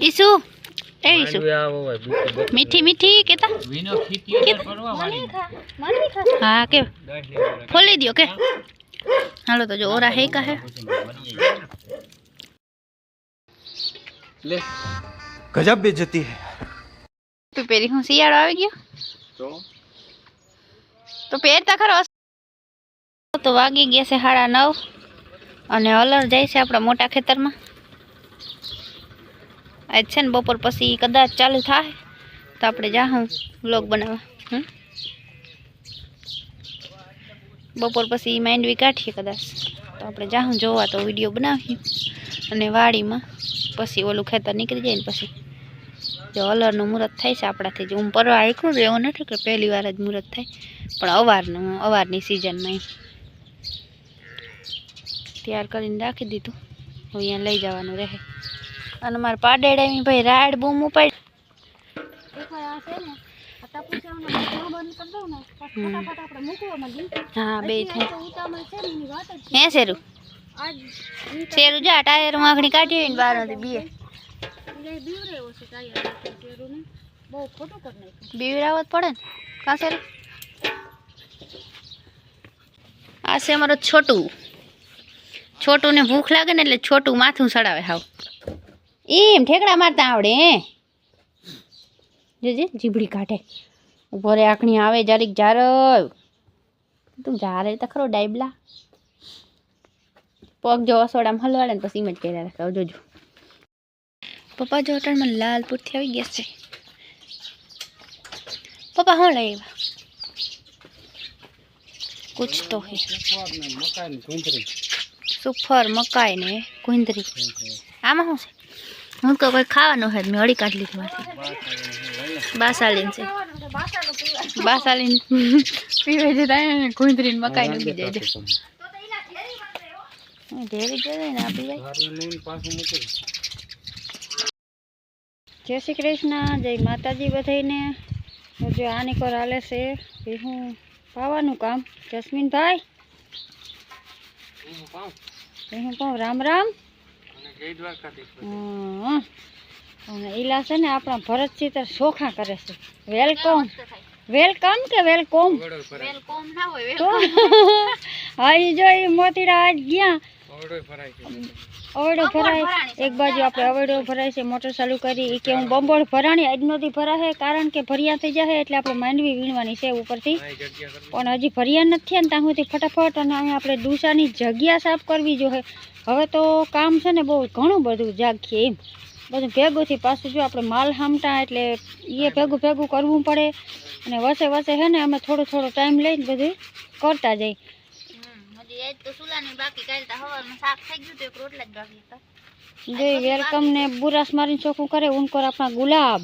ઈસુ એ ઈસુ મીઠી મીઠી કેતા વિનો ખીતી કે હા કે ખોલી દો કે હાલો તો જો ઓરા હે કા હે લે ગજબ બેજતી હે તું પેરી હું શિયાળો આવી ગયો તો તો પહેરતા ખરો તો વાગી ગયા છે સાડા નવ અને અલર જાય છે આપણા મોટા ખેતરમાં આજ છે ને બપોર પછી કદાચ ચાલુ થાય, તો આપણે જાહું વ્લોગ બનાવવા? બપોર પછી માંડવી કાઢીએ કદાચ. તો આપણે જાહું જોવા તો વીડિયો બનાવીએ. અને વાડીમાં પછી ઓલું ખેતર નીકળી જાય ને પછી જો અલરનું મુહૂર્ત થાય છે આપણાથી. જે હું પરવા આખું એવું નથી કે પહેલી વાર જ મુહૂર્ત થાય. પણ અવારનું, અવારની સિઝનમાં એમ. તૈયાર કરીને રાખી દીધું. હું અહીંયા લઈ જવાનું રહે. અને મારા પાડેડાની ભાઈ રાડ બૂમ ઉપાડ હા બે હે શેરું? શેરું જા ટાયર માખણી કાઢી હોય ને બહાર નથી બીએ બીવરાવત પડે ને. કાં શેરું? આ છે અમારો છોટું. છોટું ને ભૂખ લાગે ને એટલે છોટું માથું સડાવે હાવ. એમ ઠેકડા મારતા આવડે હે? જોજે જીભડી કાઢે. ઊભો રે આખણી આવે જારીક જાર તું જારે તો ખરો ડાયબલા. પગ જો અસોડામાં હલવાડે ને પછી એમ જ કર્યા રાખે. હવે જોજો. પપ્પા જો અટાણમાં લાલપુરથી આવી ગયા છે. પપ્પા શું લઈ આવ્યા? કુછ તો હે. સુફર મકાઈ ને કુંદરી આમાં શું છે? હું તો કોઈ ખાવાનું હોય મેં અડી કાઢી લીધી બાસાલીન છે. બાસાલીન પીવે છે તાય ને કુંદરી ને મકાઈ નું બીજે છે. ઢેરી જોઈએ ને આપી જાય શ્રી કૃષ્ણ, જય માતાજી બધાઈને જો આની કોર હાલે છે, એ હું પાવાનું કામ. જસ્મીનભાઈ? હું પાઉં રામ રામ. હમ. અને ઈલા છે ને આપણા ભરત ચિત્ર શોખા કરે છે. વેલકમ વેલકમ કે વેલકમ તો હા ઈ જો ઈ મોતીડા આજ ગયા અવડો ભરાય એક બાજુ આપણે અવડો ભરાય છે મોટર ચાલુ કરી. ઈ કે હું બંબોળ ભરાણી આજ નથી ભરાશે કારણ કે ભરિયા થઈ જશે એટલે આપણે માંડવી વીણવાની છે ઉપરથી. પણ હજી ભરિયા નથી થયા ને ત્યાં સુધી ફટાફટ અને આપણે ડૂસાની જગ્યા સાફ કરવી જોઈએ. હવે તો કામ છે ને બહુ ઘણું બધું જાગીએ એમ. બધું ભેગુંથી પાછું જો આપણે માલ હામટા એટલે એ ભેગું ભેગું કરવું પડે. અને વસે વસે છે ને અમે થોડો થોડો ટાઈમ લઈને બધું કરતા વેલકમ ને બુરાસ મારીને ચોખ્ખું કરે ઉનકોર આપણા ગુલાબ.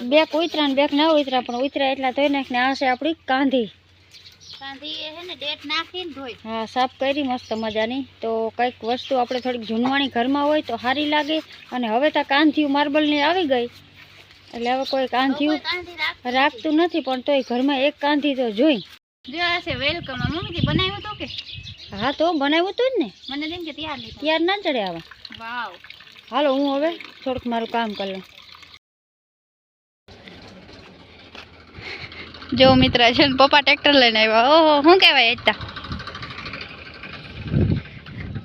બે ઉતરા ને બેક ના ઉતરા પણ ઉતરા એટલા ધોઈ નાખીને આ છે આપણી કાંધી. હા સાફ કરી મસ્ત મજાની. તો કંઈક વસ્તુ આપણે થોડીક ઝૂનવાણી ઘરમાં હોય તો સારી લાગે. અને હવે તો કાંધીયું માર્બલની આવી ગઈ. એટલે હવે કોઈ કાંધીયું રાખતું નથી પણ તોય ઘરમાં એક કાંધી તો જોઈ. જો આ છે વેલકમ. મમ્મી બનાવ્યું તો કે? હા તો બનાવ્યું હતું જ ને. મને જેમ કે તૈયાર નહીં તૈયાર ના ચડે આવા. વાવ. હાલો હું હવે થોડુંક મારું કામ કરી લઉં. જો મિત્ર છે ને પપ્પા ટ્રેક્ટર લઈને આવ્યા. ઓહો શું કહેવાય એટલા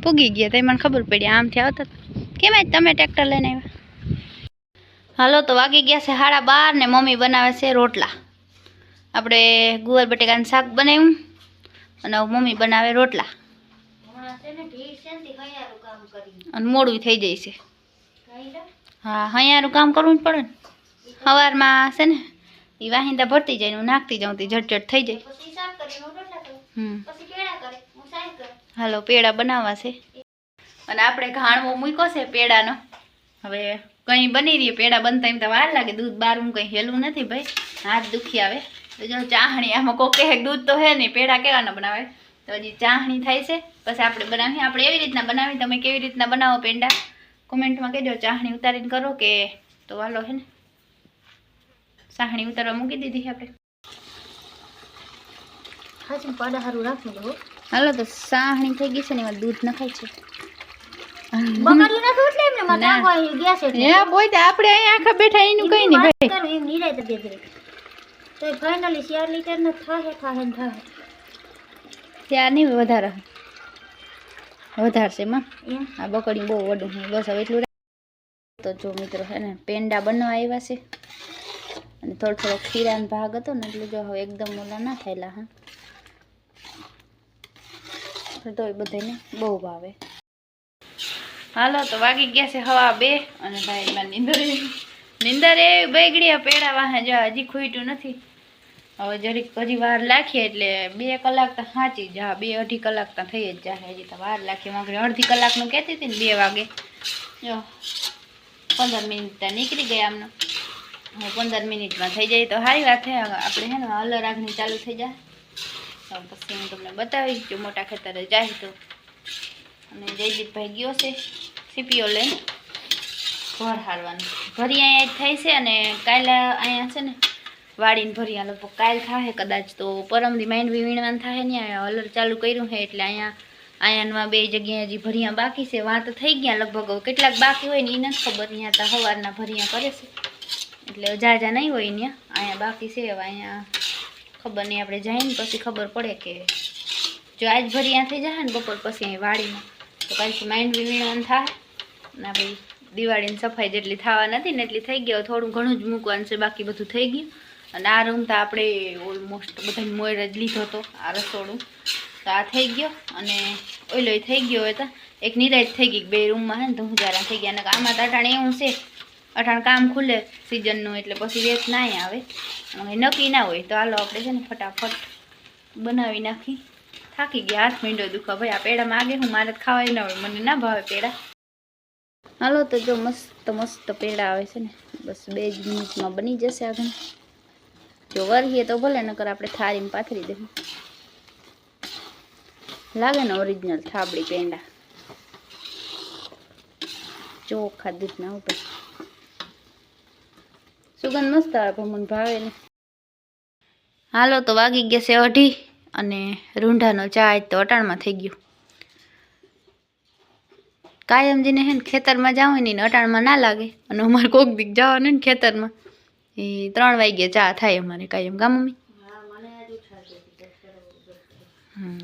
પૂગી ગયા તે મને ખબર પડી. આમથી આવતા. કેમ આજ તમે ટ્રેક્ટર લઈને આવ્યા? હાલો તો વાગી ગયા છે સાડા બાર ને મમ્મી બનાવે છે રોટલા. આપણે ગુવાર બટેકાનું શાક બનાવ્યું અને મમ્મી બનાવે રોટલા. અને મોડું થઈ જાય છે. હા, હૈયારું કામ કરવું જ પડે ને. સવારમાં છે ને એ વાહિંદા ભરતી જાય હું નાખતી જાઉં તે ઝટઝટ થઈ જાય. હાલો, પેડા બનાવવા છે. અને આપણે ઘાણવો મૂક્યો છે પેડાનો. હવે કંઈ બની રહી પેડા બનતા એમ તો વાર લાગે. દૂધ બારું કંઈ હેલું નથી ભાઈ. હાથ દુખી આવે. તો જો ચાહણી આમાં કોકે દૂધ તો હે નહીં પેડા કેવાના બનાવે તો હજી ચાહણી થાય છે. પછી આપણે બનાવીએ આપણે એવી રીતના બનાવી તમે કેવી રીતના બનાવો પેંડા? કોમેન્ટમાં કહેજો ચાહણી ઉતારીને કરો કે તો વાલો હે ને? સાહણી ઉતારવા મૂકી દીધી આપણે. હાલો તો સાહણી થઈ ગઈ છે ને એમાં દૂધ નખાય છે. બકરી નથી એટલે એમને માં ના. ટાંગો અહીં હે બોય આપણે અહીંયા આખા બેઠા એનું કઈ નહીં ભાઈ. દે દે તો ફાઇનલી ચાર લીટર ન થાહે થાહે ને થાહે ત્યાં નહીં વધારે. વધારશે માં આ બકડી બહુ વડું બસ હવે એટલું. તો જો મિત્રો હે ને પેંડા બનવા આવ્યા છે. અને થોડો થોડો ખીરાનો ભાગ હતો ને એટલે જો હવે એકદમ ઓલા ના થયેલા હા. તો એ બધાને બહુ ભાવે. હાલો તો વાગી ગયા છે હવા બે. અને ભાઈ નીંદર નીંદર એ બગડ્યા પેડા વાહે જો હજી ખૂટ્યું નથી. હવે જરીક હજી વાર લાખીએ એટલે બે કલાક તો સાચી જા બે અઢી કલાક તો થઈ જ જાય હજી તો વાર લાખીએ. માગરે અડધી કલાકનું કહેતી હતી ને બે વાગે. જો, પંદર મિનિટ નીકળી ગયા આમનો. હવે પંદર મિનિટમાં થઈ જાય તો સારી વાત છે આપણે હે ને હલર આગની ચાલુ થઈ જાય તો પછી હું તમને બતાવીશ જો મોટા ખેતરે જાય તો. અને જયદીપભાઈ ગયો છે સીપીઓ લઈને. ઘર હારવાનું ઘર અહીંયા જ થાય છે અને કાયલા અહીંયા છે ને વાડીને આ લગભગ કાલ થાય કદાચ તો પરમદી માંડવી વીણવાનું થાય ને હલર ચાલુ કર્યું છે, એટલે અહીંયા અહીંયામાં બે જગ્યાએ હજી ભરિયા બાકી છે. વાત થઈ ગયા લગભગ કેટલાક બાકી હોય ને એ નથી ખબર. અહીંયા તો સવારના ભરિયા કરે છે. એટલે જાજા નહીં હોય ત્યાં અહીંયા બાકી છે. હવે અહીંયા ખબર નહીં, આપણે જઈને પછી ખબર પડે કે જો આજ ભરિયા થઈ જાય ને બપોર પછી અહીં વાડીમાં. તો કાચ માઇન્ડ બી વીણવાનું થાય ના ભાઈ દિવાળીની સફાઈ જેટલી થવા નથી ને એટલી થઈ ગયો થોડું ઘણું જ મૂકવાનું છે. બાકી બધું થઈ ગયું. અને આ રૂમ તો આપણે ઓલમોસ્ટ બધા મોર જ લીધો હતો, આ રસોડું. તો આ થઈ ગયો અને ઓઈલો થઈ ગયો હોય તો. એક નિરાજ થઈ ગઈ બે રૂમમાં હે ને તો હુજારા થઈ ગયા. અને આમાં તો અટાણે એવું છે, અટાણ કામ ખુલે સિઝનનું એટલે પછી વેચ ના આવે. નક્કી ના હોય તો હાલો આપણે છે ને ફટાફટ બનાવી નાખી. થાકી ગયા, હાથ મીંડો દુખા. ભાઈ, આ પેડામાં આગે હું મારે ખાવાય ના હોય. મને ના ભાવે પેડા. હાલો તો જો મસ્ત મસ્ત પેડા આવે છે ને. બસ બે જ મિનિટમાં બની જશે આગળ. જો વરહીએ તો ભલે, નકર આપણે થાળીમાં પાથરી દઈએ. લાગે ને ઓરિજિનલ થાબડી પેંડા. ચોખા દૂધના ઉપર. સુગંધ મસ્ત આવે પણ ભાવે ને હાલો તો વાગી ગયા છે અઢી અને રૂંઢાનો ચા તો અટાણમાં થઈ ગયું. કાયમજીને હે ને ખેતરમાં જાવ ને અટાણમાં ના લાગે અને અમારે કોક દીક જવાનું ને ખેતરમાં. એ ત્રણ વાગે ચા થાય અમારે કાયમ કા મમ્મી?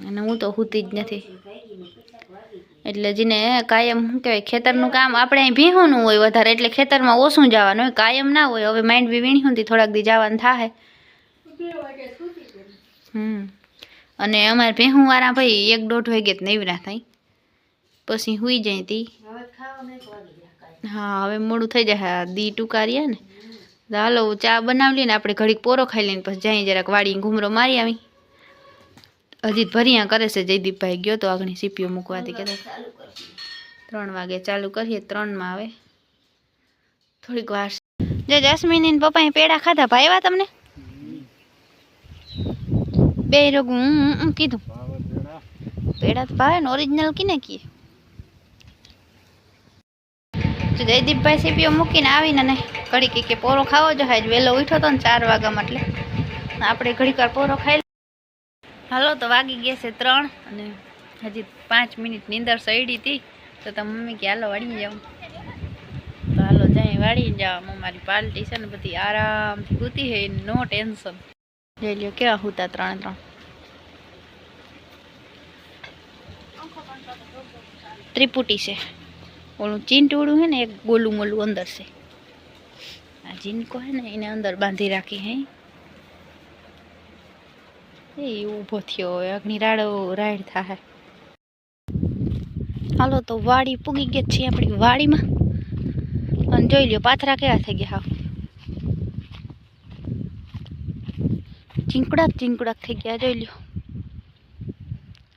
અને હું તો હુતી જ નથી. એટલે જેને કાયમ શું કહેવાય, ખેતરનું કામ આપણે અહીં ભીહોનું હોય વધારે, એટલે ખેતરમાં ઓછું જવાનું હોય, કાયમ ના હોય. હવે માઇન્ડ બી વીણી હતી થોડાક દી જવાનું થાય હમ, અને અમારે ભેહુંવાળા ભાઈ એક દોઢ વાગે જ નવરા થાય. પછી હુઈ જાય તી. હા, હવે મોડું થઈ જાય દી ટૂંકારીએ ને. તો હાલો ચા બનાવી લઈને આપણે ઘડીક પોરો ખાઈ લઈને પછી જઈએ જરાક વાળી ઘૂમરો મારી આવી. હજી જ ભરિયા કરે છે જયદીપભાઈ ગયો તો આગળની સીપીઓ મૂકવાથી કહેતા. ત્રણ વાગે ચાલુ કરીએ ત્રણમાં આવે. થોડીક વાર. જો જસ્મીની પપ્પાએ પેડા ખાધા ભાઈવા તમને? બે રોગ હું હું, હું કીધું. પેડા. તો ભાવે ને ઓરિજિનલ કીને કીએ? તો જયદીપભાઈ સીપીઓ મૂકીને આવીને ને ઘડી કે પોરો ખાવો જો હાજ વહેલો ઉઠ્યો હતો ને ચાર વાગ્યામાં એટલે. આપણે ઘડીક પોરો ખાઈ હાલો, તો વાગી ગયા છે ત્રણ અને હજી પાંચ મિનિટ નીંદર સઈડી હતી. તો તમે મમ્મી કે હાલો વાળી જાઉં. તો હાલો જાય વાળી જાવ. મારી પાર્ટી છે ને બધી આરામથી ગૂતી હે, નો ટેન્શન. લઈ લ્યો કેવા હુતા ત્રણ ત્રણ. ત્રિપુટી છે. ઓલું ચીંટોળું હે ને, એક ગોલું મોલું અંદર છે. આ જીનકો હે ને, એને અંદર બાંધી રાખી હે. એ ઊભો થયો અગ્નિ રાડો રાઈડ થાય હાલો તો વાડી પૂગી ગઈ છીએ આપણી વાડીમાં. અને જોઈ લ્યો, પાથરા કેવા થઈ ગયા હા ચીંકડા ચીંકડા થઈ ગયા, જોઈ લ્યો.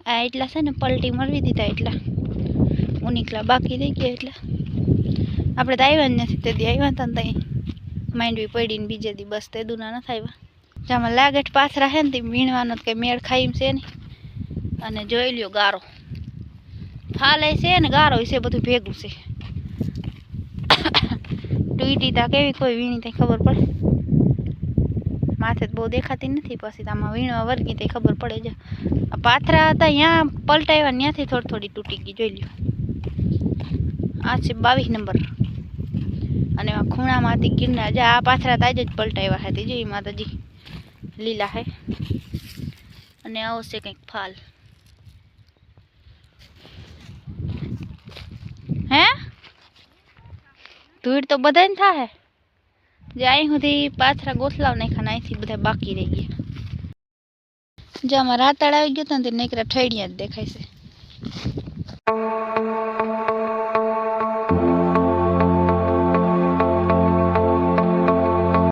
આ એટલા છે ને, પલટી મરવી દીધા એટલા. ઉનીકલા બાકી રહી ગયા એટલે. આપણે તો આવ્યા જ નથી, તે દી આવ્યા હતા ને ત્યાં માંડવી પડીને બીજે દી બસ તે દુના નથી આવ્યા. જેમાં લાગેટ પાથરા છે ને તે વીણવાનો કંઈ મેળ ખાઈ એમ છે નહીં. અને જોઈ લ્યો ગારો. ફાલે છે ને ગારો છે બધું ભેગું છે. ટૂટી તા કેવી કોઈ વીણી તઈ ખબર પડે. માથે બહુ દેખાતી નથી, પછી આમાં વીણવા વર્ગી તઈ ખબર પડે છે પાથરા હતા ત્યાં પલટાવ્યા ત્યાંથી થોડી થોડી તૂટી ગઈ, જોઈ લ્યો. આ છે બાવીસ નંબર. અને ખૂણામાંથી ગિરનાર, જે આ પાથરા તાજે જ પલટાવ્યા હતી જો માતાજી. લીલા હે અને આવો છે કંઈક ફાલ. હે? ધૂળ તો બધાને થાય જે અહીં સુધી પાથરા ગોથલાવ નાખ્યા ને અહીંથી બધા બાકી રહી ગયા. જે આમાં રાતાળ આવી ગયો હતો તે નેકરા ઠેડિયા જ દેખાય છે.